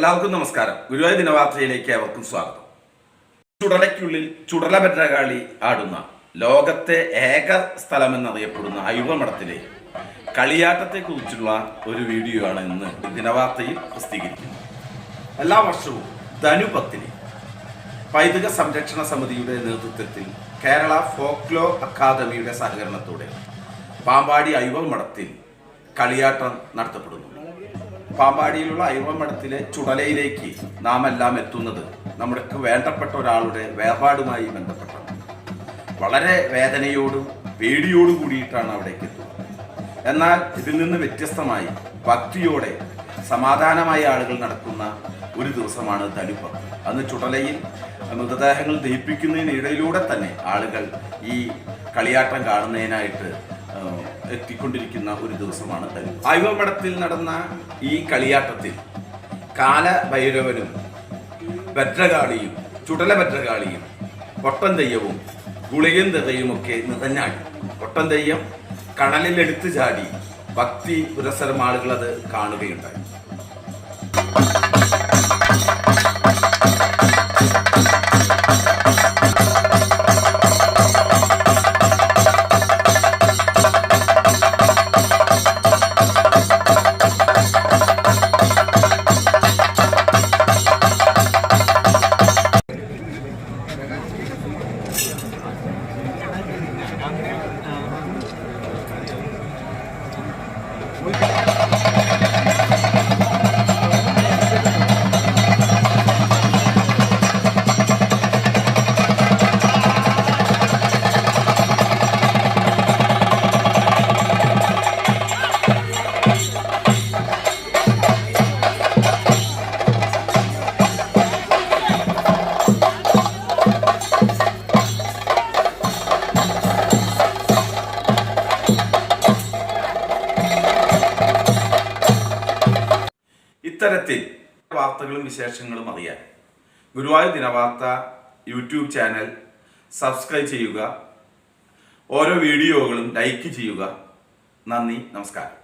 എല്ലാവർക്കും നമസ്കാരം. ഗുരുവായൂർ ദിനവാർത്തയിലേക്ക് അവർക്കും സ്വാഗതം. ചുടലയ്ക്കുള്ളിൽ ചുടല ഭദ്രകാളി ആടുന്ന ലോകത്തെ ഏക സ്ഥലമെന്നറിയപ്പെടുന്ന കളിയാട്ടത്തെ കളിയാട്ടത്തെക്കുറിച്ചുള്ള ഒരു വീഡിയോ ആണ് ഇന്ന് ദിനവാർത്തയിൽ പ്രസിദ്ധീകരിക്കുന്നത്. എല്ലാ വർഷവും ധനുപത്തിന് പൈതൃക സംരക്ഷണ സമിതിയുടെ നേതൃത്വത്തിൽ കേരള ഫോക്ലോ അക്കാദമിയുടെ സഹകരണത്തോടെ പാമ്പാടി അയുവമഠത്തിൽ കളിയാട്ടം നടത്തപ്പെടുന്നു പാമ്പാടിയിലുള്ള അയ്യവ മഠത്തിലെ ചുടലയിലേക്ക് നാം എല്ലാം എത്തുന്നത് നമ്മൾക്ക് വേണ്ടപ്പെട്ട ഒരാളുടെ വേർപാടുമായി ബന്ധപ്പെട്ടാണ് വളരെ വേദനയോടും പേടിയോടും കൂടിയിട്ടാണ് അവിടേക്ക് എത്തുന്നത്. എന്നാൽ ഇതിൽ നിന്ന് വ്യത്യസ്തമായി ഭക്തിയോടെ സമാധാനമായ ആളുകൾ നടക്കുന്ന ഒരു ദിവസമാണ് ധനുപ്പത്ത് അന്ന് ചുടലയിൽ മൃതദേഹങ്ങൾ ദഹിപ്പിക്കുന്നതിനിടയിലൂടെ തന്നെ ആളുകൾ ഈ കളിയാട്ടം കാണുന്നതിനായിട്ട് എത്തിക്കൊണ്ടിരിക്കുന്ന ഒരു ദിവസമാണ് ആയുവമഠത്തിൽ നടന്ന ഈ കളിയാട്ടത്തിൽ കാലഭൈരവനും ഭദ്രകാളിയും ചുടല ഭദ്രകാളിയും പൊട്ടൻ തെയ്യവും ഗുളികയും തെയ്യവും ഒക്കെ നിറഞ്ഞാടി. പൊട്ടൻ തെയ്യം കടലിലെടുത്ത് ചാടി ഭക്തി പുരസരം ആളുകളത് അത് കാണുകയുണ്ടായി ഇത്തരത്തിൽ വാർത്തകളും വിശേഷങ്ങളും അറിയാൻ Guruvayur Dinavartha YouTube channel subscribe ചെയ്യുക. ഓരോ വീഡിയോകളും ലൈക്ക് ചെയ്യുക. നന്ദി നമസ്കാരം.